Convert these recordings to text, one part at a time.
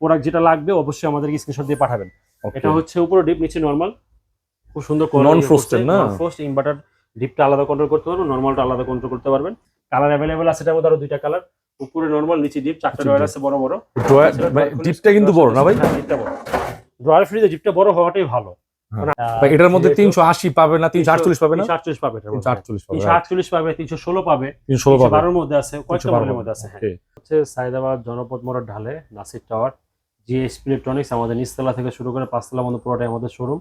Product যেটা লাগবে অবশ্যই আমাদেরকে স্ক্রিনশট দিয়ে পাঠাবেন। এটা হচ্ছে উপরে ডিপ নিচে নরমাল খুব সুন্দর Non-frosted না? ফ্রোস্ট ইনভার্টার ডিপটা আলাদা কন্ট্রোল করতে পারবেন নরমালটা আলাদা কন্ট্রোল করতে পারবেন। কালার অ্যাভেলেবেল আছে এটার মধ্যে আরও দুইটা কালার উপরে নরমাল নিচে ডিপ চারটা আচ্ছা, ড্রয়ার আছে বড় বড়। মানে ডিপটা কিন্তু বড় না ভাই? হ্যাঁ, ডিপটা বড়। ড্রয়ার ফ্রিজে ডিপটা বড় হওয়াটাই ভালো। হ্যাঁ। মানে, ভাই, এটার মধ্যে তিনশো আশি পাবে না তিনশো আটচল্লিশ পাবে না? 348 পাবে তিনশো মধ্যে। আটচল্লিশ পাবে 348 পাবে তিনশো ষোলো পাবে। তিনশো ষোলো পাবে বারোর মধ্যে আছে কয়েকটা 312 মডেলের মধ্যে আছে হ্যাঁ। হচ্ছে সাইদাবাদ জনপদ মোড়ের ঢালে নাসির টাওয়ার। জিএস ইলেকট্রনিক্স আমাদের নিচতলা থেকে শুরু করে পাঁচতলা মধ্যে পুরোটাই আমাদের শোরুম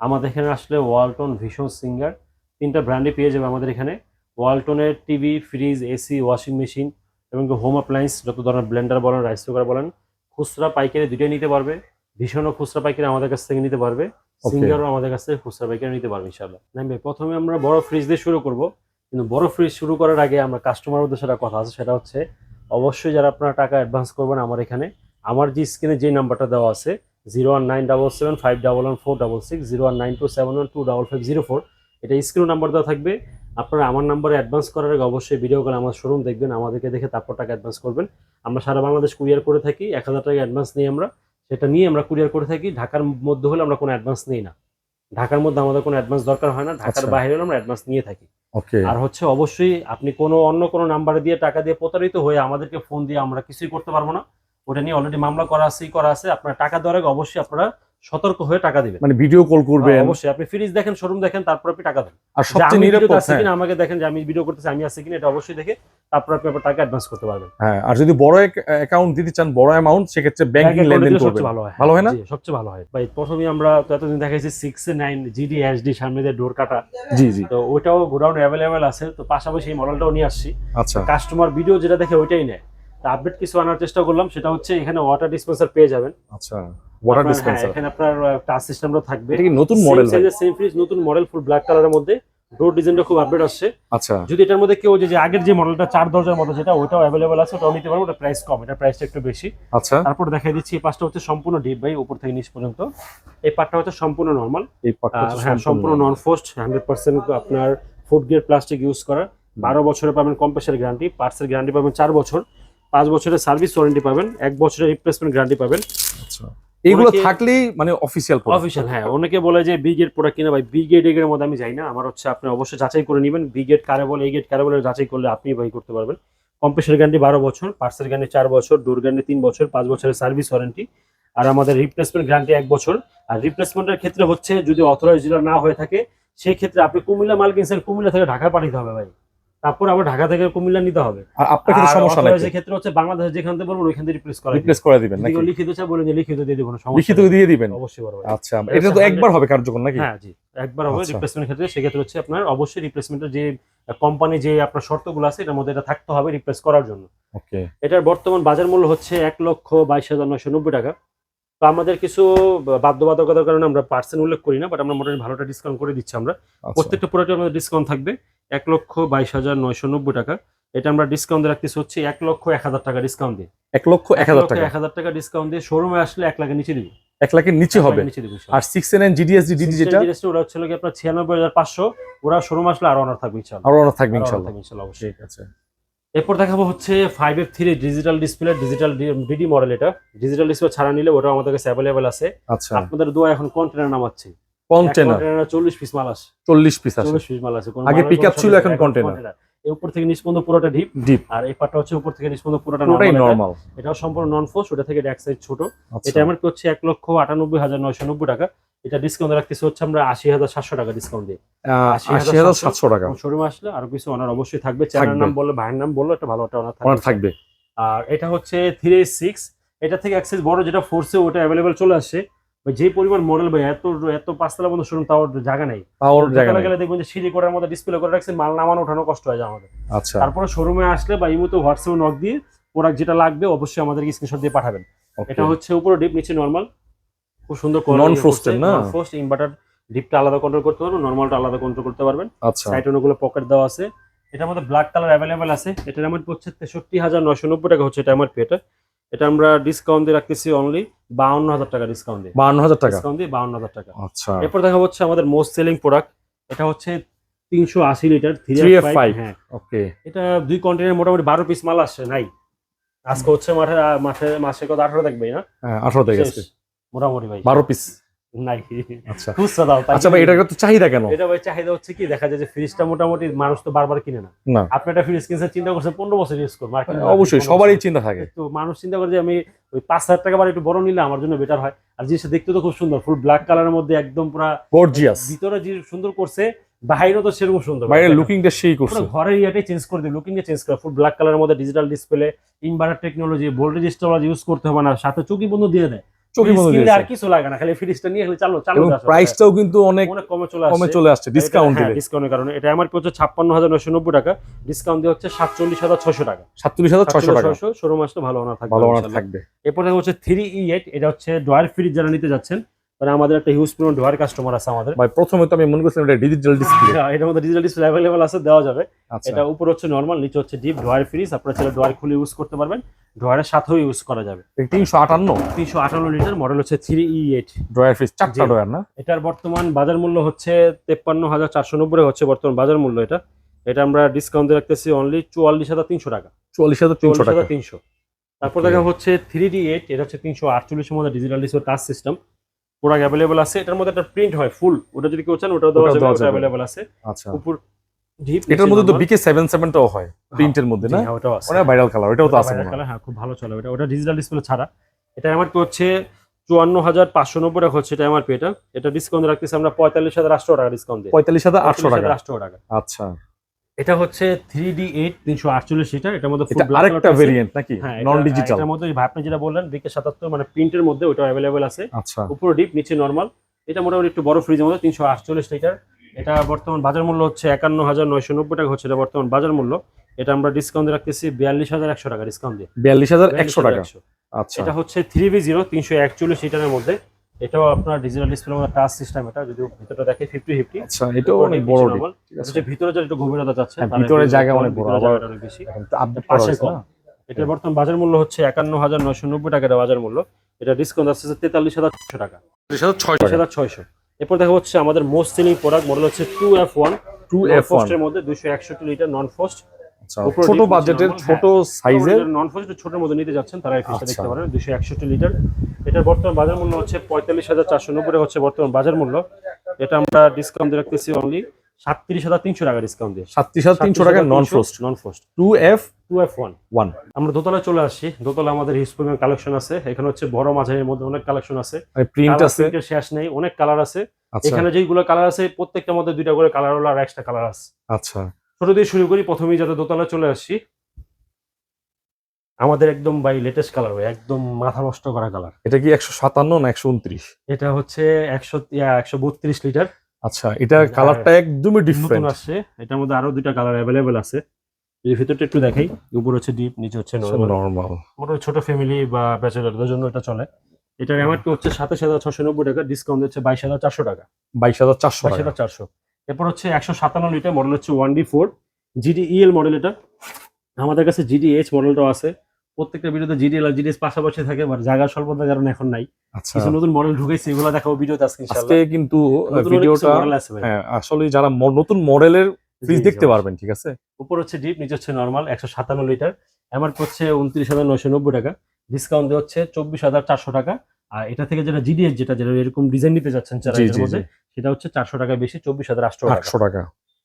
আমাদের এখানে আসলে ওয়ালটন ভীষণ সিঙ্গার তিনটা ব্র্যান্ডে পেয়ে যাবে আমাদের এখানে। ওয়ালটনের TV fridge AC washing machine এবং হোম অ্যাপ্লায়েন্স যত ধরনের ব্লেন্ডার বলেন রাইস কুকার বলেন খুচরা পাইকারি দুটোই নিতে পারবে। ভীষণও খুচরা পাইকারি আমাদের কাছ থেকে নিতে পারবে. সিঙ্গারও আমাদের কাছ থেকে খুচরা পাইকারি নিতে পারবে ইনশাল্লাহ ভাই প্রথমে আমরা বড় ফ্রিজ দিয়ে শুরু করব। কিন্তু বড় ফ্রিজ শুরু করার আগে আমরা কাস্টমার উদ্দেশ্যে কথা আছে সেটা হচ্ছে অবশ্যই যারা আপনারা টাকা অ্যাডভান্স করবেন আমার এখানে আমার যে স্ক্রিনে যে নাম্বারটা দেওয়া আছে zero one nine double seven five double one four double six zero one nine two seven one two double five zero four এটা স্ক্রিন নাম্বার দেওয়া থাকবে। আপনারা আমার নাম্বারে অ্যাডভান্স করার আগে অবশ্যই ভিডিও কলে আমার শোরুম দেখবেন আমাদেরকে দেখে তারপর টাকা অ্যাডভান্স করবেন। আমরা সারা বাংলাদেশ কুরিয়ার করে থাকি এক হাজার টাকা অ্যাডভান্স নিই আমরা। সেটা নিয়ে আমরা কুরিয়ার করে থাকি ঢাকার মধ্যে হলে আমরা কোনো অ্যাডভান্স নিই না। ঢাকার মধ্যে আমাদের কোনো অ্যাডভান্স দরকার হয় না ঢাকার আচ্ছা। বাইরে হলে আমরা অ্যাডভান্স নিয়ে থাকি। ওকে। আর হচ্ছে অবশ্যই আপনি কোনো অন্য কোনো নাম্বারে দিয়ে টাকা দিয়ে প্রতারিত হয়ে আমাদেরকে ফোন দিয়ে আমরা কিছুই করতে পারব না। ওটা নিয়ে অলরেডি মামলা করা আছে করা আছে। আপনার টাকা দেওয়ার আগে অবশ্যই আপনারা সতর্ক হয়ে টাকা দিবেন। মানে ভিডিও কল করবেন। অবশ্যই। আপনি ফ্রিজ দেখেন শোরুম দেখেন তারপর আপনি টাকা দেন। আর সবচেয়ে নিরাপদ আছি হ্যাঁ, কিনা আমাকে দেখেন যে আমি ভিডিও করতেছি আমি আছি কিনা এটা অবশ্যই দেখে তারপর আপনি আপনার টাকা অ্যাডভান্স করতে পারবেন। হ্যাঁ আর যদি বড় অ্যাকাউন্ট দিতে চান বড় অ্যামাউন্ট সেক্ষেত্রে ব্যাংকিং লেনদেন করবেন সবচেয়ে ভালো হয়। ভালো হয় না? জি, সবচেয়ে ভালো হয়। ভাই প্রথমে আমরা তো এতদিন দেখাইছি সিক্স নাইন জিডি এসডি সামনে দিয়ে ডোর কাটা। জি জি। তো ওটাও গোডাউন অ্যাভেলেবেল আছে। তো পাশাপাশি এই মডেলটাও নিয়ে আসছি। আচ্ছা। কাস্টমার ভিডিও যেটা দেখে ওইটাই নেয়। আপডেট কিছু আনার চেষ্টা করলাম সেটা হচ্ছে এখানে ওয়াটার ডিসপেন্সার পেয়ে যাবেন। আচ্ছা ওয়াটার হ্যাঁ, ডিসপেন্সার এখানে আপনার টাচ সিস্টেমটা থাকবে। এটা কি নতুন মডেল ভাই সেম ফ্রিজ নতুন মডেল ফুল ব্ল্যাক কালারের মধ্যে। ডোর ডিজাইনটা খুব আপডেট আসছে। আচ্ছা। যদি এটার মধ্যে কেউ যে যে আগের যে মডেলটা চার দরজার মতো যেটা ওটাও অ্যাভেলেবল আছে ওটাও নিতে পারব ওটা প্রাইস কম এটা প্রাইসটা একটু বেশি। আচ্ছা। তারপর দেখাই দিচ্ছি এই পাশটা হচ্ছে সম্পূর্ণ ডিপ ভাই উপর থেকে নিচ পর্যন্ত। এই পার্টটা হচ্ছে সম্পূর্ণ নর্মাল এই পার্টটা হ্যাঁ সম্পূর্ণ নন ফোস্ট হান্ড্রেড পার্সেন্ট আপনার ফুড গ্রেড প্লাস্টিক ইউজ করা। বারো বছরে পাবেন কম্প্রেসার গ্যারান্টি পার্টসের গ্যারান্টি পাবেন চার বছর। পাঁচ বছরের সার্ভিস ওয়ারেন্টি পাবেন এক বছরের রিপ্লেসমেন্ট গ্যারান্টি পাবেন। আচ্ছা। এইগুলো অনেকে- থাকলেই মানে অফিসিয়াল অফিসিয়াল হ্যাঁ। অনেকে বলে যে বি গেট প্রোডাক্ট কিনা ভাই বি গেটের মধ্যে আমি যাই না। আমার হচ্ছে আপনি অবশ্যই যাচাই করে নেবেন। বি গেট কারে বলে এই গেট কারে বলে যাচাই করলে আপনি বাই করতে পারবেন। কম্প্রেসার গ্যারান্টি বারো বছর পার্সেল গ্যারান্টি চার বছর ডোর গ্যারান্টি তিন বছর পাঁচ বছরের সার্ভিস ওয়ারেন্টি আর আমাদের রিপ্লেসমেন্ট গ্যারান্টি এক বছর। আর রিপ্লেসমেন্টের ক্ষেত্রে হচ্ছে যদি অথরাইজ ডিলার না হয়ে থাকে সেই ক্ষেত্রে আপনি কুমিল্লা মাল কিনছেন কুমিল্লা থেকে ঢাকা পাঠাতে হবে ভাই। তারপর আবার ঢাকা থেকে কুমিল্লা নিতে হবে। আর আপনার কিন্তু সমস্যা নাই। ক্ষেত্রে হচ্ছে বাংলাদেশে যেখান থেকে বলবেন ওইখান থেকে রিপ্লেস করা রিপ্লেস করে দিবেন নাকি? লিখিত চাই বলেন যে লিখিত দিয়ে দিব না সমস্যা লিখিত দিয়ে দিবেন? অবশ্যই বড় আচ্ছা এটা তো একবার হবে কার্যকর নাকি? হ্যাঁ জি। একবার হবে আচ্ছা। রিপ্লেসমেন্ট ক্ষেত্রে সেক্ষেত্রে হচ্ছে আপনার অবশ্যই রিপ্লেসমেন্টের যে কোম্পানি যে আপনার শর্তগুলো আছে এটার মধ্যে এটা থাকতে হবে রিপ্লেস করার জন্য। ওকে। এটার বর্তমান বাজার মূল্য হচ্ছে এক লক্ষ বাইশ হাজার নয়শো নব্বই টাকা। তো আমাদের কিছু বাধ্যবাধকতার কারণে আমরা পার্সেন্ট উল্লেখ করি না বাট আমরা মোটামুটি ভালোটা ডিসকাউন্ট করে দিচ্ছি আমরা। আচ্ছা। প্রত্যেকটা প্রোডাক্টে আমাদের ডিসকাউন্ট থাকবে। এক লক্ষ বাইশ হাজার নয়শো নব্বই টাকা। এটা আমরা ডিসকাউন্ট রাখতেছি হচ্ছে এক লক্ষ এক হাজার টাকা ডিসকাউন্ট দিয়ে। এক লক্ষ এক হাজার টাকা। এক হাজার টাকা ডিসকাউন্ট দিয়ে শোরুমে আসলে এক লাখের নিচে দিব। এক লাখের নিচে হবে। আর সিক্স নাইন জিডিএসডি ডিডি যেটা ওরা হচ্ছে কি আপনার ছিয়ানব্বই হাজার পাঁচশো ওরা শোরুম আসলে আরও অনার থাকবে ইনশাল্লাহ। আরও অনার থাকবে ইনশাল্লাহ। অবশ্যই। ঠিক আছে। এরপর দেখাবো হচ্ছে five F three digital display digital DD model এটা। ডিজিটাল ডিসপ্লে ছাড়া নিলে ওটা আমাদের কাছে অ্যাভেলেবেল আছে। আচ্ছা। আপনাদের দোয়া এখন কন্টেনার নামাচ্ছে। কন্টেনার চল্লিশ পিস মাল আছে। চল্লিশ পিস আছে। চল্লিশ পিস মাল আছে। আগে pickup কোনো ছিল, এখন। এই উপর থেকে নিচ পর্যন্ত পুরোটা ডিপ ডিপ আর এই পাটটা হচ্ছে উপর থেকে নিচ পর্যন্ত পুরোটা নর্মাল এটাও সম্পূর্ণ নন ফোর্স ওটা থেকে এক সাইজ ছোট। আচ্ছা। এটা আমার হচ্ছে এক লক্ষ আটানব্বই হাজার নয়শো নব্বই টাকা। এটা ডিসকাউন্ট রাখতেছে হচ্ছে আমরা আশি হাজার সাতশো টাকা ডিসকাউন্ট দিয়ে। আশি হাজার সাতশো টাকা। শোরুমে আসলে আরও কিছু অনার অবশ্যই থাকবে। চ্যানেল নাম বললে ভাইয়ের নাম বলল একটা ভালো একটা অনার থাকবে। আর এটা হচ্ছে থ্রি সিক্স এটা থেকে অ্যাক্সেস বড় যেটা ফোর্সে ওটা অ্যাভেলেবেল চলে আসছে ভাই যে পরিমাণ মডেল ভাই এত এত পাঁচতলা মতো শোরুম তাও জায়গা নেই। জায়গা গেলে দেখবেন যে সিঁড়ি করার মধ্যে ডিসপ্লে করে রাখছে মাল নামানো ওঠানো কষ্ট হয়ে যায় আমাদের আচ্ছা। তারপরে শোরুমে আসলে বা ইমুতে হোয়াটসঅ্যাপে নক দিয়ে প্রোডাক্ট যেটা লাগবে অবশ্যই আমাদেরকে স্ক্রিনশট দিয়ে পাঠাবেন। এটা হচ্ছে উপরে ডিপ নিচে নর্মাল খুব সুন্দর Non-frosted না? ফ্রোস্ট ইনভার্টার ডিপটা আলাদা কন্ট্রোল করতে পারবেন নর্মালটা আলাদা কন্ট্রোল করতে পারবেন। আচ্ছা। সাইড অনেকগুলো পকেট দেওয়া আছে। এটার মধ্যে ব্ল্যাক কালার অ্যাভেলেবেল আছে। এটার আমার হচ্ছে তেষট্টি হাজার নয়শো নব্বই টাকা হচ্ছে এটা আমার পেটা এটা আমরা ডিসকাউন্ট দিয়ে রাখতেছি অনলি বাউন্ন হাজার টাকা ডিসকাউন্ট দিয়ে। বাউন্ন হাজার টাকা? ডিসকাউন্ট দিয়ে বাউন্ন হাজার টাকা। আচ্ছা। এরপর দেখা হচ্ছে আমাদের মোস্ট সেলিং প্রোডাক্ট এটা হচ্ছে তিনশো আশি লিটার থ্রি 3F5 হ্যাঁ। ওকে এটা দুই কন্টেনার মোটামুটি বারো পিস মাল আসছে নাই। আজকে হচ্ছে মাঠে মাঠে মাসে কত আঠারো থাকবে না? হ্যাঁ আঠারো থেকে মোটামুটি ভাই। বারো পিস নাই। আচ্ছা। খুচরা আচ্ছা ভাই তো চাহিদা কেন? এটা ভাই চাহিদা হচ্ছে কি দেখা যায় যে ফ্রিজটা মোটামুটি মানুষ তো বারবার কিনে না। আপনি একটা ফ্রিজ কিনছেন চিন্তা করছেন পনেরো বছর ইউজ করব আর কিনবো না, অবশ্যই সবারই চিন্তা থাকে। তো মানুষ চিন্তা করে যে আমি ওই পাঁচ হাজার টাকা বার একটু বড় নিলে আমার জন্য বেটার হয়। আর জিনিসটা দেখতে তো খুব সুন্দর ফুল ব্ল্যাক কালারের মধ্যে একদম পুরা গর্জিয়াস ভিতরে যে সুন্দর করছে বাইরেও তো সেরকম সুন্দর। বাইরের লুকিংটা সেই করছে। পুরো ঘরের ইয়াটাই চেঞ্জ করে দিই চেঞ্জ করে ফুল ব্ল্যাক কালারের মধ্যে digital display inverter technology voltage storage use করতে হবে না সাথে চুকি বন্ধু দিয়ে দেয়। চোখে বন্ধ আর কিছু লাগে না খালি ফ্রিজটা নিয়ে খালি চালু চালো প্রাইসটাও কিন্তু অনেক অনেক কমে চলে কমে চলে আসছে ডিসকাউন্ট দিলে ডিসকাউন্টের কারণে। এটা আমার হচ্ছে ছাপ্পান্ন হাজার নয়শো নব্বই টাকা। ডিসকাউন্ট দিয়ে হচ্ছে সাতচল্লিশ হাজার ছশো টাকা। সাতচল্লিশ হাজার ছয়শো টাকা। ছয়শো ষোলো মাস তো ভালো অনার থাকবে ভালো অনার থাকবে। এরপরে হচ্ছে থ্রি ই এইট এটা হচ্ছে ডয়ার ফ্রিজ যারা নিতে যাচ্ছেন। মানে আমাদের একটা হিউজ পরিমাণ ডয়ার কাস্টমার আছে আমাদের। ভাই প্রথমে তো আমি মনে করছিলাম এটা ডিজিটাল ডিসপ্লে হ্যাঁ, এটার মধ্যে ডিজিটাল ডিসপ্লে অ্যাভেলেবল আছে দেওয়া যাবে। আচ্ছা। এটা উপর হচ্ছে নর্মাল নিচে হচ্ছে ডিপ ডয়ার ফ্রিজ আপনারা চাইলে ডয়ার খুলে ইউজ করতে পারবেন। ড্রয়ারের সাথেও ইউজ করা যাবে। তিনশো আটান্ন? তিনশো আঠান্ন লিটার মডেল হচ্ছে three E eight drawer fridge চারটা ড্রয়ার না? এটার বর্তমান বাজার মূল্য হচ্ছে তেপ্পান্ন হাজার চারশো নব্বই হচ্ছে বর্তমান বাজার মূল্য এটা। এটা আমরা ডিসকাউন্ট দিয়ে রাখতেছি অনলি চুয়াল্লিশ হাজার তিনশো টাকা। চুয়াল্লিশ হাজার তিনশো টাকা। তিনশো। তারপর দেখা হচ্ছে থ্রি ডি এইট এটা হচ্ছে তিনশো আটচল্লিশের মধ্যে ডিজিটাল ডিসপ্লে টাচ সিস্টেম পুরো অ্যাভেলেবল আছে। এটার মধ্যে একটা প্রিন্ট হয় ফুল ওটা যদি কেউ চান ওটাও দেওয়া যাবে ওটা। অ্যাভেলেবল আছে। আচ্ছা। উপর এটার মধ্যে তো বিকে সেভেন সেভেনটাও হয় প্রিন্টের মধ্যে না? হ্যাঁ, ওটাও আছে। অনেক ভাইরাল কালার এটাও তো আছে Violet মনে হয়। হ্যাঁ খুব ভালো চলে। ওটা ওটা ডিজিটাল ডিসপ্লে ছাড়া। এটা আমার হচ্ছে চুয়ান্ন হাজার পাঁচশো নব্বই টাকা হচ্ছে এটা আমার এটা? এটা ডিসকাউন্ট রাখতেছি আমরা পঁয়তাল্লিশ হাজার আটশো টাকা ডিসকাউন্ট দিই পঁয়তাল্লিশ হাজার আটশো টাকা। আটশো টাকা। আচ্ছা। এটা হচ্ছে থ্রি ডি এইট তিনশো আটচল্লিশ লিটার এটার মধ্যে এটা black আরেকটা ভেরিয়েন্ট নাকি? হ্যাঁ নন ডিজিটাল এটার মধ্যে ভাই আপনি যেটা বললেন বিকে সাতাত্তর মানে প্রিন্টের মধ্যে ওটা অ্যাভেলেবেল আছে। আচ্ছা। উপরে ডিপ নিচে নর্মাল এটা মোটামুটি একটু বড় ফ্রিজের মধ্যে তিনশো আটচল্লিশ লিটার এটা বর্তমান বাজার মূল্য হচ্ছে একান্ন হাজার নয়শো নব্বই টাকা হচ্ছে এটা বর্তমান বাজার মূল্য। এটা আমরা ডিসকাউন্ট রাখতেছি বিয়াল্লিশ হাজার একশো টাকা ডিসকাউন্ট দিয়ে। বিয়াল্লিশ হাজার একশো টাকা। আচ্ছা। এটা হচ্ছে থ্রি বি জিরো তিনশো একচল্লিশ লিটারের মধ্যে। এটাও আপনার ডিজিটাল ডিসপ্লে মধ্যে টাচ সিস্টেম এটা যদি ভিতরটা দেখে ফিফটি ফিফটি আচ্ছা এটাও অনেক বড় আছে। ভিতরে যারা একটু গভীরতা যাচ্ছে হ্যাঁ, তারা ভিতরে জায়গা অনেক বড়, আবার- বেশি। আপডেট করা হয়েছে না? এটার বর্তমান বাজার মূল্য হচ্ছে একান্ন হাজার নয়শো নব্বই টাকা এটা বাজার মূল্য। এটা ডিসকাউন্ট আসছে হাজার ছশো টাকা বিয়াল্লিশ হাজার ছয় বিশ টাকা হাজার ছয়শো। এরপর দেখা হচ্ছে আমাদের মোস্ট সেলিং প্রোডাক্ট মডেল হচ্ছে two F one two F ওয়ানের মধ্যে দুশো একষট্টি লিটার নন ফোস্ট ছোট বাজেটের ছোট সাইজের নন ফোস্ট ছোটের মধ্যে নিতে যাচ্ছেন তারা এই ফ্রিজটা দেখতে আচ্ছা। পারেন দুশো একষট্টি লিটার এটার বর্তমান বাজার মূল্য হচ্ছে পঁয়তাল্লিশ হাজার চারশো নব্বই টাকা হচ্ছে বর্তমান বাজার মূল্য। এটা আমরা ডিসকাউন্ট দিয়ে রাখতেছি অনলি সাতত্রিশ হাজার তিনশো টাকা ডিসকাউন্ট দিয়ে। সাতত্রিশ হাজার তিনশো টাকা non frost non frost two F two F one one আমরা দোতলায় চলে আসছি দোতলা আমাদের হিউজ পরিমাণ কালেকশন আছে। এখানে হচ্ছে বড় মাঝারির মধ্যে অনেক কালেকশন আছে। প্রিন্ট আছে? শেষ নেই অনেক কালার আছে। আচ্ছা। এখানে যেগুলো কালার আছে প্রত্যেকটার মধ্যে দুইটা করে কালার হলো আর এক্সট্রা কালার আছে। আচ্ছা। ছোট দিয়ে শুরু করি প্রথমেই যাতে দোতলায় চলে আসছি আমাদের একদম বাই লেটেস্ট কালার ভাই একদম মাথা নষ্ট করা কালার এটা কি একশো সাতান্ন না একশো উনত্রিশ? এটা হচ্ছে একশো একশো বত্রিশ লিটার আচ্ছা এটার কালারটা একদমই ডিফারেন্ট আসছে এটার মধ্যে আরও দুইটা কালার অ্যাভেলেবেল আছে। যদি ভিতরটা একটু দেখাই উপর হচ্ছে ডিপ নিচে হচ্ছে নরমাল নর্মাল মোটামুটি ছোট ফ্যামিলি বা ব্যাচেলারদের জন্য এটা চলে। এটার এমআরপি হচ্ছে সাতাশ হাজার ছশো নব্বই টাকা ডিসকাউন্ট হচ্ছে বাইশ হাজার চারশো টাকা। বাইশ হাজার চারশো বাইশ হাজার চারশো। এরপর হচ্ছে একশো সাতান্ন লিটার মডেল হচ্ছে one D four GD EL model এটা। আমাদের কাছে জিডি এইচ মডেলটাও আছে। প্রত্যেকটা ভিডিওতে জিডিএল আর জিডিএস পাশাপাশি থাকে বাট জায়গার স্বল্পতার কারণে এখন নাই। আচ্ছা। কিছু নতুন মডেল ঢুকেছে এগুলো দেখাবো ভিডিওতে আজকে আজকে কিন্তু ভিডিওটা। হ্যাঁ আসলে যারা নতুন মডেলের ফ্রিজ দেখতে পারবেন ঠিক আছে? উপর হচ্ছে ডিপ নিচে হচ্ছে নর্মাল একশো সাতান্ন লিটার। এমআরপি হচ্ছে উনত্রিশ হাজার নয়শো নব্বই টাকা। ডিসকাউন্ট দেওয়া হচ্ছে চব্বিশ হাজার চারশো টাকা। আর এটা থেকে যেটা জিডিএস যেটা যেটা এরকম ডিজাইন নিতে যাচ্ছেন মধ্যে সেটা হচ্ছে চারশো টাকা বেশি চব্বিশ হাজার আটশো টাকা। আটশো টাকা।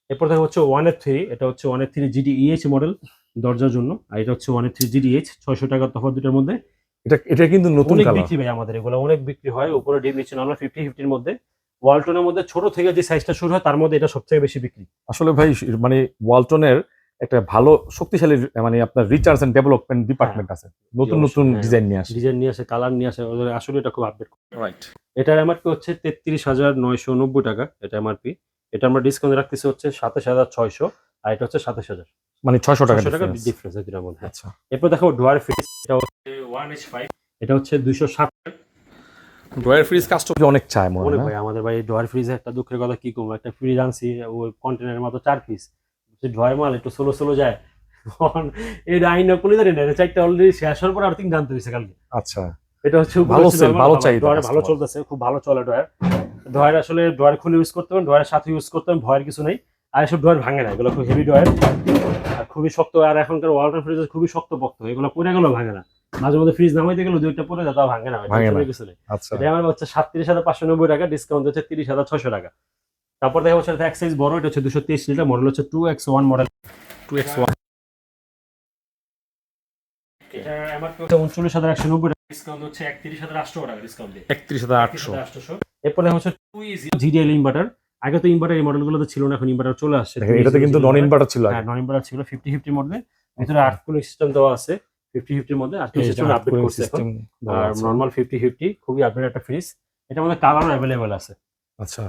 এরপর দেখা হচ্ছে ওয়ানের থ্রি এটা হচ্ছে ওয়ানের থ্রি জিডি ইএইচ মডেল দরজার জন্য। আর এটা হচ্ছে ওয়ানের থ্রি জিডি এইচ ছয়শো টাকার তফাৎ দুটার মধ্যে। এটা এটা কিন্তু নতুন অনেক বিক্রি ভাই আমাদের এগুলো অনেক বিক্রি হয় উপরে ডিপ নিচ্ছে নর্মাল ফিফটি ফিফটির মধ্যে। ওয়ালটনের মধ্যে ছোট থেকে যে সাইজটা শুরু হয় তার মধ্যে এটা সবথেকে বেশি বিক্রি। আসলে ভাই মানে ওয়ালটনের একটা ভালো শক্তিশালী মানে আপনার রিচার্জ এন্ড ডেভেলপমেন্ট ডিপার্টমেন্ট আছে। নতুন নতুন হ্যাঁ। ডিজাইন নিয়ে আসে। ডিজাইন নিয়ে আসে কালার নিয়ে আসে ওদের আসলে এটা খুব আপডেট রাইট এটার এমআরপি হচ্ছে তেত্রিশ হাজার নয়শো নব্বই টাকা এটা এমআরপি এটা আমরা ডিসকাউন্ট রাখতেছি হচ্ছে সাতাশ হাজার ছয়শো আর এটা হচ্ছে সাতাশ হাজার। মানে ছয়শো টাকা টাকা। ডিফারেন্স দুটার মধ্যে। আচ্ছা। এরপর দেখো ডোয়ার ফ্রিজ এটা হচ্ছে ওয়ান এইচ ফাইভ এটা হচ্ছে দুইশো ষাট। ড্রয়ার ফ্রিজ কাস্টমার অনেক চায় মনে হয় ভাই আমাদের ভাই ডোয়ার ফ্রিজে একটা দুঃখের কথা কি করব একটা ফ্রিজ আনছি ওই কন্টেনারের মতো চার পিস ড্রয়ার মাল একটু সোলো সোলো যায়। এই আইন কলি জানি না চারটা অলরেডি শেষ হওয়ার পর আর তিন জানতে হয়েছে কালকে। আচ্ছা। এটা হচ্ছে ভালো normal ভালো। চাহিদা ড্রয়ার ভালো চলতেছে খুব ভালো চলে ড্রয়ার। ড্রয়ার আসলে ড্রয়ার খুলে ইউজ করতে পারেন ড্রয়ারের সাথে ইউজ করতে পারেন ভয়ের কিছু নেই। আর এসব ড্রয়ার ভাঙে না এগুলো খুব হেভি ড্রয়ার। আর খুবই শক্ত আর এখনকার ওয়ালটন ফ্রিজ খুবই শক্ত পক্ত এগুলো পরে গেলেও ভাঙে না। মাঝে মধ্যে ফ্রিজ নামাইতে গেলে দুইটা পরে যায় তাও ভাঙে না ভাই, ভাঙে না। কিছু নেই। আচ্ছা। এটা আমার হচ্ছে সাতত্রিশ হাজার পাঁচশো নব্বই টাকা ডিসকাউন্ট হচ্ছে তিরিশ হাজার ছশো টাকা। তারপর দেখা হচ্ছে এক সাইজ বড় এটা হচ্ছে দুশো তেইশ লিটার মডেল হচ্ছে two X one model two X one এটা আমার উনচল্লিশ হাজার একশো নব্বই ডিসকাউন্ট হচ্ছে একত্রিশ হাজার আটশো টাকা ডিসকাউন্ট একত্রিশ হাজার আটশো। আটশো। এরপরে হচ্ছে টু জিডিএল ইনভার্টার আগে তো ইনভার্টার এই মডেলগুলো তো ছিল না এখন ইনভার্টার চলে আসছে। এটাতে কিন্তু নন ইনভার্টার ছিল হ্যাঁ নন ইনভার্টার ছিল ফিফটি ফিফটির মধ্যে ভিতরে কুলিং সিস্টেম দেওয়া আছে ফিফটি ফিফটির মধ্যে আট কুলিং সিস্টেম আপডেট করছে আর নর্মাল ফিফটি ফিফটি খুবই আপডেট একটা ফ্রিজ এটার মধ্যে কালার অ্যাভেলেবেল আছে। আচ্ছা।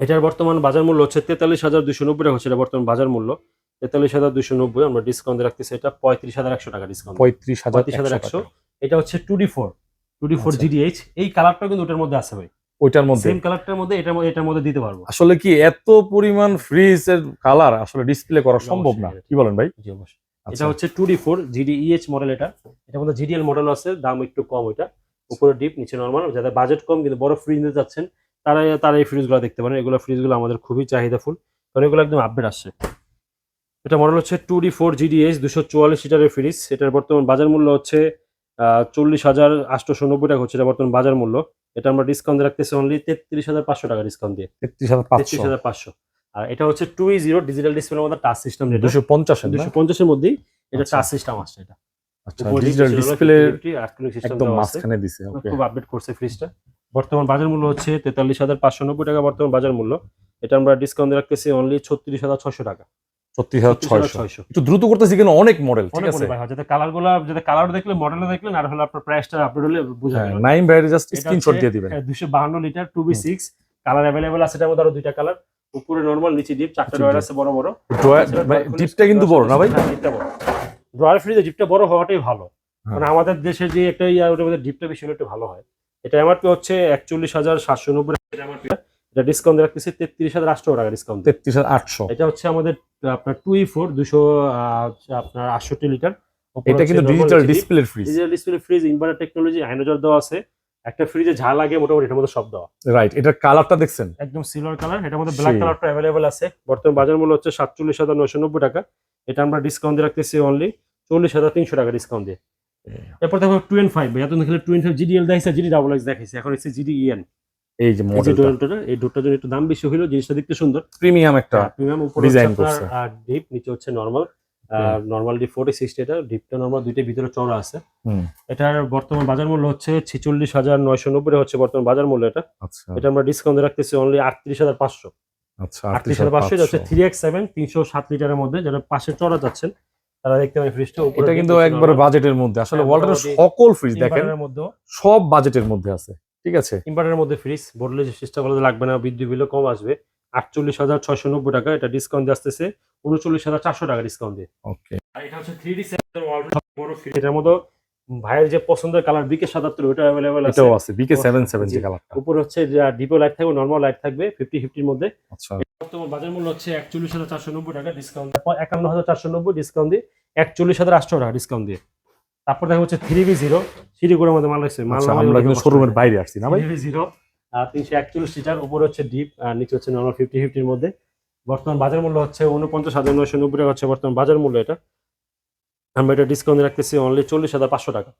এটার বর্তমান বাজার মূল্য হচ্ছে তেতাল্লিশ হাজার দুশো নব্বই টাকা হচ্ছে এটা বর্তমান বাজার মূল্য। তেতাল্লিশ হাজার দুশো নব্বই আমরা ডিসকাউন্ট রাখতেছি এটা পঁয়ত্রিশ হাজার একশো টাকা ডিসকাউন্ট পঁয়ত্রিশ হাজার পঁয়ত্রিশ হাজার একশো। এটা হচ্ছে two D four two D four আচ্ছা। জিডিএইচ এই কালারটা কিন্তু ওটার মধ্যে আছে ভাই। ওইটার মধ্যে? সেম কালারটার মধ্যে এটার মধ্যে এটার মধ্যে দিতে পারব। আসলে কি এত পরিমাণ ফ্রিজের কালার আসলে ডিসপ্লে করা সম্ভব না কি বলেন ভাই? জি অবশ্যই। আচ্ছা। এটা হচ্ছে two D four GD EH model এটা। এটার মধ্যে জিডিএল মডেল আছে দাম একটু কম ওইটা। উপরে ডিপ নিচে নর্মাল যাদের বাজেট কম কিন্তু বড় ফ্রিজ নিতে যাচ্ছেন তারা তারা এই ফ্রিজগুলো দেখতে পারেন। এগুলো ফ্রিজগুলো আমাদের খুবই চাহিদাফুল। কারণ এগুলো একদম আপডেট আসছে। এটা মডেল হচ্ছে টু ডি ফোর জিডিএস দুশো চুয়াল্লিশ লিটারের ফ্রিজ এটার বর্তমান বাজার মূল্য হচ্ছে চল্লিশ হাজার আটশোশো নব্বই টাকা হচ্ছে। এটা বর্তমান বাজার মূল্য। এটা আমরা ডিসকাউন্ট রাখতেছি অনলি তেত্রিশ হাজার পাঁচশো টাকা ডিসকাউন্ট দিয়ে। তেত্রিশ হাজার পাঁচশো? তেত্রিশ হাজার পাঁচশো। আর এটা হচ্ছে টু ই জিরো ডিজিটাল ডিসপ্লের মধ্যে টাচ সিস্টেম দুশো পঞ্চাশ দুশো পঞ্চাশের মধ্যেই এটা আচ্ছা। টাচ সিস্টেম আসছে এটা। আচ্ছা ডিজিটাল ডিসপ্লে 50, আর cooling system একদম মাঝখানে দিছে খুব আপডেট করছে ফ্রিজটা বর্তমান বাজার মূল্য হচ্ছে তেতাল্লিশ হাজার পাঁচশো নব্বই টাকা বর্তমান বাজার মূল্য। এটা আমরা ডিসকাউন্ট রাখতেছি অনলি ছত্রিশ হাজার ছশো টাকা। ছত্রিশ হাজার ছয়শো। ছয়শো। একটু দ্রুত করতেছি কেন অনেক মডেল ঠিক আছে? যাতে কালারগুলো যাতে কালার দেখলে মডেল দেখলেন আর হলে আপনার প্রাইসটা আপডেট হলে বোঝা হ্যাঁ যাবে। নাইম ভাই জাস্ট স্ক্রিনশট দিয়ে দিবেন। দুশো বাহান্ন litre two B six colour available আছে এটার মধ্যে আরও দুইটা কালার উপরে নর্মাল নিচে ডিপ চারটা ডয়ার আছে বড় বড়। ডিপটা কিন্তু বড় না ভাই? ড্রয়ার ফ্রিজে ডিপটা বড়। হওয়াটাই ভালো। হ্যাঁ। মানে আমাদের দেশে যে একটা ইয়া ওটার মধ্যে ডিপটা বেশি হলে একটু ভালো হয়। এটা এমআরপি হচ্ছে একচল্লিশ হাজার সাতশো নব্বই এটা ডিসকাউন্ট রাখতেছি তেত্রিশ হাজার আটশো টাকা ডিসকাউন্ট তেত্রিশ হাজার আটশো। এটা হচ্ছে আমাদের আপনার টু ই ফোর দুশো আপনার আটষট্টি লিটার। এটা কিন্তু digital display fridge digital display fridge inverter technology ioniser দেওয়া আছে। একটা ফ্রিজে ঝাল লাগে মোটামুটি এটার মধ্যে সব দেওয়া। রাইট এটার কালারটা দেখছেন? একদম সিলভার কালার এটার মধ্যে ব্ল্যাক। কালারটা অ্যাভেলেবেল আছে। বর্তমান বাজার মূল্য হচ্ছে সাতচল্লিশ হাজার নয়শো নব্বই টাকা। এটা আমরা ডিসকাউন্ট দিয়ে রাখতেছি অনলি চল্লিশ হাজার তিনশো টাকা ডিসকাউন্ট দিয়ে। এরপর দেখো টু এন ফাইভ এত দেখলে টু এন ফাইভ জিডিএল দেখাইছে জিডি ডাবল এক্স দেখাইছে এখন হচ্ছে জিডি ইএন এই যে মডেলটা এই ডোরটার জন্য একটু দাম বেশি হলো জিনিসটা দেখতে সুন্দর। প্রিমিয়াম একটা প্রিমিয়াম উপরে হচ্ছে করছে। আপনার ডিপ নিচে হচ্ছে normal normal deep forty sixty এটা ডিপটা নর্মাল দুইটা ভিতরে চড়া আছে। হুম। এটার বর্তমান বাজার মূল্য হচ্ছে ছেচল্লিশ হাজার নয়শো নব্বই হচ্ছে বর্তমান বাজার মূল্য এটা। আচ্ছা। এটা আমরা ডিসকাউন্ট রাখতেছি অনলি আটত্রিশ হাজার পাঁচশো। আচ্ছা আটত্রিশ হাজার পাঁচশো হচ্ছে থ্রি এক্স সেভেন তিনশো সাত লিটারের মধ্যে যারা পাশে চড়া যাচ্ছেন। তারা দেখতে পাবেন ফ্রিজটা উপরে এটা কিন্তু একবার বাজেটের মধ্যে। আসলে হ্যাঁ, ওয়ালটনের সকল ফ্রিজ দেখেন সব বাজেটের মধ্যে আছে ঠিক আছে? ইনভার্টারের মধ্যে ফ্রিজ বললে যে সিস্টেম করলে লাগবে না বিদ্যুৎ বিলও কম আসবে। আটচল্লিশ হাজার ছয়শো নব্বই টাকা এটা ডিসকাউন্ট দিয়ে আসতেছে। উনচল্লিশ হাজার চারশো টাকা ডিসকাউন্ট দিয়ে। ওকে আর এটা হচ্ছে থ্রি ডি বড় ফ্রিজ এটার মধ্যে ভাইয়ের যে পছন্দের কালার বিকে সাতাত্তর ওটা অ্যাভেলেবেল আছে। এটাও আছে বিকে সেভেন সেভেন যে। কালারটা উপরে হচ্ছে ডিপো লাইট থাকবে নর্মাল লাইট থাকবে ফিফটি ফিফটির মধ্যে। আচ্ছা। বর্তমান বাজার মূল্য হচ্ছে একচল্লিশ হাজার চারশো নব্বই টাকা ডিসকাউন্ট একান্ন হাজার চারশো নব্বই ডিসকাউন্ট দিয়ে একচল্লিশ হাজার আটশো টাকা ডিসকাউন্ট দিয়ে। তারপর দেখা হচ্ছে থ্রি বি জিরো শিলিগুড়ির মধ্যে মাল লাগছে মাল আচ্ছা আমরা কিন্তু শোরুমের বাইরে আসছি না ভাই? থ্রি জিরো তিনশো একচল্লিশ লিটার উপরে হচ্ছে ডিপ আর নিচে হচ্ছে নর্মাল ফিফটি ফিফটির মধ্যে। বর্তমান বাজার মূল্য হচ্ছে উনপঞ্চাশ হাজার নয়শো নব্বই টাকা হচ্ছে বর্তমান বাজার মূল্য এটা। আমরা এটা ডিসকাউন্ট রাখতেছি অনলি চল্লিশ হাজার পাঁচশো টাকা।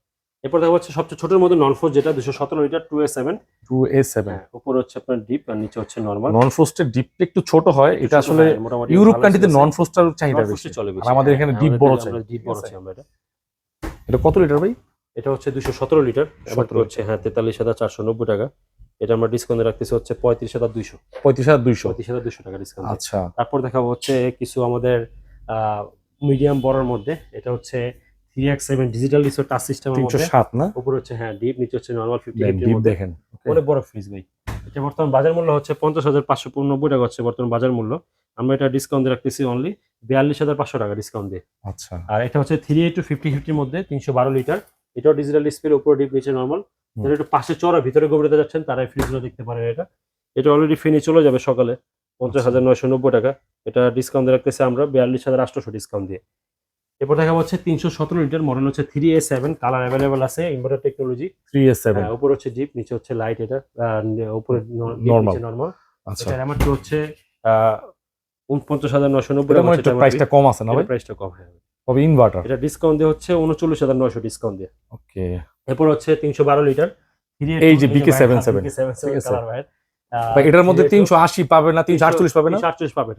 এরপর দেখা হচ্ছে সবচেয়ে ছোটোর মধ্যে নন ফোর যেটা দুশো সতেরো litre two A seven two A seven উপরে হচ্ছে আপনার ডিপ আর নিচে হচ্ছে নর্মাল নন ফ্রোস্টের ডিপটা একটু ছোট হয় এটা আসলে ইউরোপ কান্ট্রিতে নন আছে। ফ্রোস্টার চাহিদা বেশি। চলে বেশি। আমাদের হ্যাঁ, এখানে হ্যাঁ, ডিপ বড় এখানে চাই। ডিপ বড় আছে? চাই আমরা এটা। এটা কত লিটার ভাই? এটা হচ্ছে দুশো সতেরো লিটার 17 হচ্ছে হ্যাঁ তেতাল্লিশ হাজার চারশো নব্বই টাকা। এটা আমরা ডিসকাউন্ট রাখতেছি হচ্ছে পঁয়ত্রিশ হাজার দুইশো। পঁয়ত্রিশ হাজার দুইশো। পঁয়ত্রিশ হাজার দুইশো টাকা ডিসকাউন্ট আচ্ছা। তারপর দেখাবো হচ্ছে কিছু আমাদের মিডিয়াম বড়র মধ্যে এটা হচ্ছে থ্রি এক্স সেভেন ডিজিটাল ডিসো টাচ সিস্টেমের তিনশো সাত না? উপরে হচ্ছে হ্যাঁ ডিপ নিচে হচ্ছে নর্মাল ফিফটি ডিপ দেখেন অনেক বড় ফ্রিজ ভাই। এটা বর্তমান বাজার মূল্য হচ্ছে পঞ্চাশ হাজার পাঁচশো পঁচানব্বই টাকা হচ্ছে বর্তমান বাজার মূল্য। আমরা এটা ডিসকাউন্ট রাখতেছি অনলি বিয়াল্লিশ হাজার পাঁচশো টাকা ডিসকাউন্ট দিয়ে। আচ্ছা। আর এটা হচ্ছে থ্রি এইট টু ফিফটি ফিফটির মধ্যে তিনশো বারো লিটার এটাও ডিজিটাল ডিসপ্লে উপরে ডিপ নিচে নর্মাল যারা একটু পাশে চড়া ভিতরে গভীরতে যাচ্ছেন তারা ফ্রিজগুলো দেখতে পারেন এটা। এটা অলরেডি ফিনি চলে যাবে সকালে। পঞ্চাশ হাজার নয়শো নব্বই টাকা। এটা ডিসকাউন্ট রাখতেছি আমরা বিয়াল্লিশ হাজার আটশোশো ডিসকাউন্ট দিয়ে। এরপর দেখা যাচ্ছে তিনশো সতেরো লিটার মডেল হচ্ছে three A seven colour available আছে inverter technology three A seven উপরে হচ্ছে জিপ নিচে হচ্ছে লাইট এটা উপরে. নর্মাল আচ্ছা। এটার এমআরপি হচ্ছে উনপঞ্চাশ হাজার নয়শো নব্বই প্রাইসটা কম আছে না প্রাইসটা কম হয়ে। তবে ইনভার্টার এটা ডিসকাউন্ট দিয়ে হচ্ছে উনচল্লিশ হাজার নয়শো ডিসকাউন্ট দিয়ে। ওকে এরপর হচ্ছে তিনশো বারো লিটার এই যে BK77 ঠিক আছে। ভাই এটার মধ্যে তিনশো আশি পাবে না তিনশো আটচল্লিশ পাবে না? আটচল্লিশ পাবে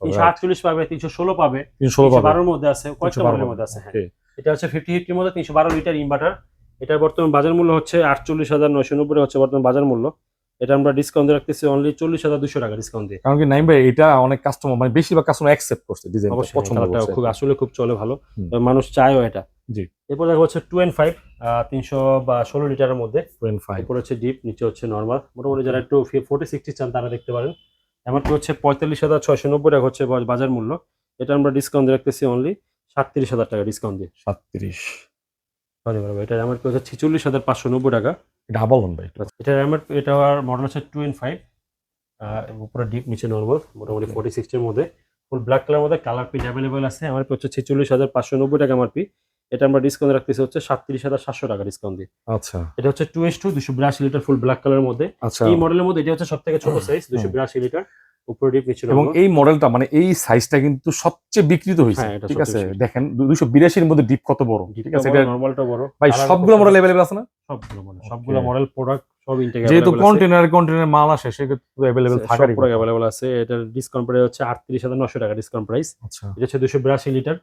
তিনশো আটচল্লিশ পাবে তিনশো ষোলো পাবে। তিনশো ষোলো বারোর মধ্যে আছে কয়েকটা মডেলের মধ্যে আছে হ্যাঁ। এটা হচ্ছে ফিফটি ফিফটির মধ্যে তিনশো বারো লিটার ইনভার্টার এটার বর্তমান বাজার মূল্য হচ্ছে আটচল্লিশ হাজার নয়শো নব্বই হচ্ছে বর্তমান বাজার মূল্য। এটা আমরা ডিসকাউন্ট রাখতেছি অনলি চল্লিশ হাজার দুশো টাকা ডিসকাউন্ট দিয়ে। কারণ কি নাইম ভাই এটা অনেক কাস্টমার মানে বেশিরভাগ কাস্টমার অ্যাকসেপ্ট করছে ডিজাইন পছন্দ খুব আসলে খুব চলে ভালো। মানুষ চায়ও এটা। জি। এরপর দেখা হচ্ছে টু এন্ড ফাইভ তিনশো বা ষোলো লিটারের মধ্যে। টোয়েন্টি ফাইভ এরপর হচ্ছে ডিপ নিচে হচ্ছে নর্মাল মোটামুটি যারা একটু ফোর্টি সিক্সটি চান তারা দেখতে পারেন। এমনকি হচ্ছে পঁয়তাল্লিশ হাজার ছয়শো নব্বই টাকা হচ্ছে বাজার মূল্য। এটা আমরা ডিসকাউন্ট রাখতেছি অনলি সাতত্রিশ হাজার টাকা ডিসকাউন্ট দিয়ে। সাতত্রিশ। সরি বরাবর এটা এমনকি হচ্ছে ছেচল্লিশ হাজার পাঁচশো নব্বই টাকা। এটা আবার হন ভাই এটা র্যামের এটা আর মডেল হচ্ছে টু এন্ড ফাইভ উপরে ডিপ নিচে নর্মাল মোটামুটি ফোর্টি সিক্সটির মধ্যে। ফুল ব্ল্যাক কালার মধ্যে কালার পিস অ্যাভেলেবেল আছে। আমার হচ্ছে ছেচল্লিশ হাজার পাঁচশো নব্বই টাকা আমার পি এটা আমরা ডিসকাউন্ট রাখতেছি হচ্ছে সাতত্রিশ হাজার সাতশো টাকা ডিসকাউন্ট দিয়ে। আচ্ছা। এটা হচ্ছে টু এস টু দুশো বিরাশি লিটার ফুল ব্ল্যাক কালারের মধ্যে। আচ্ছা। এই মডেলের মধ্যে এটা হচ্ছে সব থেকে ছোট সাইজ দুশো বিরাশি লিটার। উপরে এবং এই মডেলটা মানে এই সাইজটা কিন্তু সবচেয়ে বিকৃত হয়েছে হ্যাঁ, ঠিক আছে? দেখেন বিরাশির মধ্যে ডিপ কত বড় ঠিক আছে? এটা নর্মালটা বড়। ভাই সবগুলো মডেল অ্যাভেলেবেল আছে না? সবগুলো মডেল সবগুলো মডেল প্রোডাক্ট সব যেহেতু কন্টেনার কন্টেনার মাল আসে সেক্ষেত্রে থাকারই সব প্রোডাক্ট আছে। এটার ডিসকাউন্ট প্রাইস হচ্ছে আটত্রিশ হাজার নশো টাকা ডিসকাউন্ট প্রাইস আচ্ছা। এটা হচ্ছে দুশো বিরাশি লিটার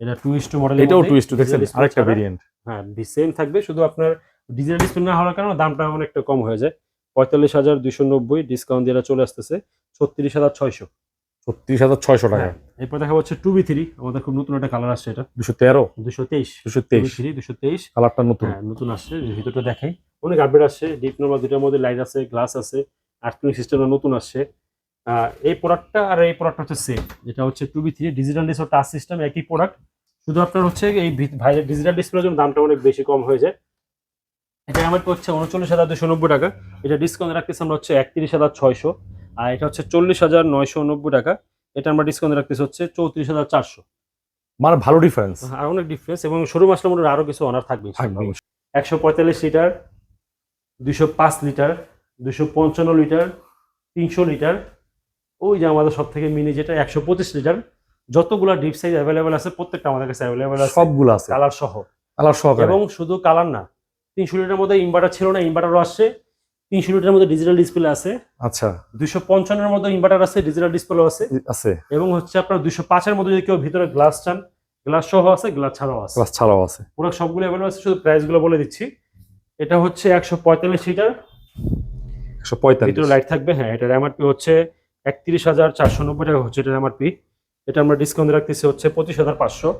এটা টু ইস টু মডেল এটাও টুইস্ট দেখছেন? আরেকটা ভেরিয়েন্ট হ্যাঁ সেম থাকবে শুধু আপনার ডিজিটাল ডিসপ্লে না হওয়ার কারণে দামটা অনেকটা কম হয়ে যায়। পঁয়তাল্লিশ হাজার দুশো নব্বই ডিসকাউন্ট দিয়ে চলে আসতেছে ছত্রিশ হাজার ছয়শো। ছত্রিশ হাজার ছয়শো টাকা। এরপর দেখা হচ্ছে টু বি থ্রি আমাদের খুব নতুন একটা কালার আসছে এটা। দুশো তেরো। দুশো তেইশ। দুশো তেইশ। থ্রি দুশো তেইশ। কালারটা নতুন। হ্যাঁ নতুন আসছে ভিতরটা দেখাই। অনেক আপডেট আসছে ডিপ নর্মাল দুটার মধ্যে লাইট আছে গ্লাস আছে আর্থিং সিস্টেমটা নতুন আসছে। এই প্রোডাক্টটা আর এই প্রোডাক্ট হচ্ছে সেম যেটা হচ্ছে two B three digital display touch system একই প্রোডাক্ট শুধু আপনার হচ্ছে এই ভাইয়ের ডিজিটাল ডিসপ্লের জন্য দামটা অনেক বেশি কম হয়ে যায়। এটা আমার হচ্ছে উনচল্লিশ হাজার দুশো নব্বই টাকা। এটা ডিসকাউন্ট রাখতেছি আমরা হচ্ছে একত্রিশ হাজার ছয়শো। আর এটা হচ্ছে চল্লিশ হাজার নয়শো নব্বই টাকা। এটা আমরা ডিসকাউন্ট রাখতেছি হচ্ছে চৌত্রিশ হাজার চারশো। মানে ভালো ডিফারেন্স আর অনেক ডিফারেন্স এবং শোরুম আসলে মোটামুটি আরও কিছু অনার থাকবে একশো পঁয়তাল্লিশ লিটার দুশো পাঁচ লিটার দুশো পঞ্চান্ন লিটার তিনশো লিটার। ওই যে আমাদের সব থেকে মিনি যেটা একশো পঁচিশ লিটার। যতগুলো ডিপ সাইজ অ্যাভেলেবেল আছে প্রত্যেকটা আমাদের কাছে অ্যাভেলেবেল আছে। সবগুলো আছে। কালার সহ। কালার সহকারে। এবং শুধু কালার না তিনশো লিটার মধ্যে ইনভার্টার ছিল না ইনভার্টারও আসছে। তিনশো লিটারের মধ্যে ডিজিটাল ডিসপ্লে আছে। আচ্ছা। দুশো পঞ্চান্নের মধ্যে ইনভার্টার আছে ডিজিটাল ডিসপ্লে আছে। আছে। এবং হচ্ছে আপনার দুশো পাঁচের মধ্যে যদি কেউ ভিতরে গ্লাস চান গ্লাস সহ আছে গ্লাস ছাড়াও আছে। গ্লাস ছাড়াও আছে। পুরো সবগুলো অ্যাভেলেবল আছে শুধু প্রাইসগুলো বলে দিচ্ছি। এটা হচ্ছে একশো পঁয়তাল্লিশ লিটার একশো পঁয়তাল্লিশ। ভিতরে লাইট থাকবে হ্যাঁ এটার এমআরপি হচ্ছে একত্রিশ হাজার চারশো নব্বই টাকা হচ্ছে এটার এমআরপি এটা আমরা ডিসকাউন্ট রাখতেছি হচ্ছে পঁচিশ হাজার পাঁচশো।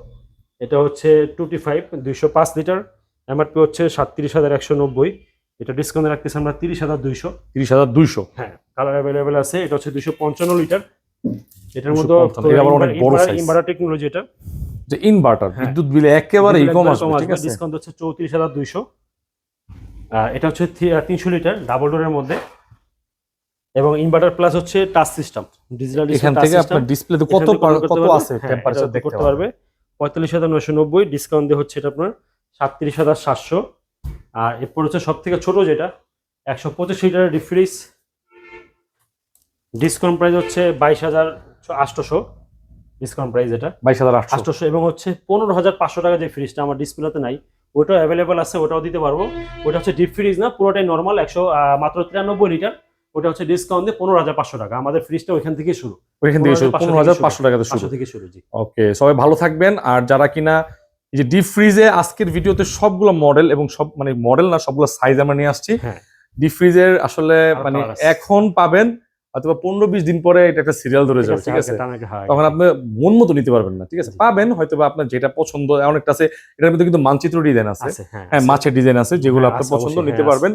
এটা হচ্ছে টুটি ফাইভ দুইশো পাঁচ লিটার এমআরপি হচ্ছে সাতত্রিশ হাজার একশো নব্বই। এটা ডিসকাউন্ট রাখতেছি আমরা তিরিশ হাজার দুইশো। তিরিশ হাজার দুইশো। হ্যাঁ কালার অ্যাভেলেবেল আছে এটা হচ্ছে দুইশো পঞ্চান্ন লিটার এটার মধ্যে 255 এটা আবার অনেক বড় size। ইনভার্টার টেকনোলজি এটা। যে ইনভার্টার হ্যাঁ। বিদ্যুৎ বিলে একেবারে কম আসবে ঠিক আছে? ডিসকাউন্ট হচ্ছে চৌত্রিশ হাজার দুইশো। এটা হচ্ছে তিনশো লিটার ডাবল ডোরের মধ্যে। এবং ইনভার্টার প্লাস হচ্ছে টাচ সিস্টেম ডিজিটাল এখান থেকে আপনার ডিসপ্লেতে কত কত আছে হ্যাঁ, টেম্পারেচার দেখতে পারবে। পঁয়তাল্লিশ হাজার নয়শো নব্বই ডিসকাউন্ট দিয়ে হচ্ছে এটা আপনার সাতত্রিশ হাজার সাতশো। আর এরপর হচ্ছে সব থেকে ছোট যেটা একশো পঁচিশ লিটারের ডিফ্রিজ। ডিসকাউন্ট প্রাইস হচ্ছে বাইশ হাজার আটশোশো ডিসকাউন্ট প্রাইস এটা। বাইশ হাজার আটশোশো এবং হচ্ছে পনেরো হাজার পাঁচশো টাকা যে ফ্রিজটা আমার ডিসপ্লেতে নাই ওটাও অ্যাভেলেবেল আছে ওটাও দিতে পারব। ওটা হচ্ছে ডিপ ফ্রিজ না পুরোটাই নর্মাল একশো মাত্র তিরানব্বই লিটার। ওটা হচ্ছে ডিসকাউন্ট দিয়ে পনেরো হাজার পাঁচশো টাকা। আমাদের ফ্রিজটা ওইখান থেকে শুরু। ওইখান থেকে শুরু। পনেরো হাজার পাঁচশো টাকা থেকে শুরু জি। ওকে সবাই ভালো থাকবেন। আর যারা কিনা এই যে ডিপ ফ্রিজে আজকের ভিডিওতে সবগুলো মডেল এবং সব মানে মডেল না সবগুলো সাইজ আমরা নিয়ে আসছি। হ্যাঁ। ডিপ ফ্রিজের আসলে মানে এখন পাবেন অথবা পনেরো বিশ দিন পরে এটা একটা সিরিয়াল ধরে যাবে ঠিক আছে? তখন আপনি মন মতো নিতে পারবেন না ঠিক আছে? পাবেন হয়তো বা আপনার যেটা পছন্দ এমন একটা আছে এটার মধ্যে কিন্তু মানচিত্র ডিজাইন আছে। হ্যাঁ, হ্যাঁ মাছের ডিজাইন আছে যেগুলো হ্যাঁ, আপনার পছন্দ নিতে হ্যাঁ, পারবেন।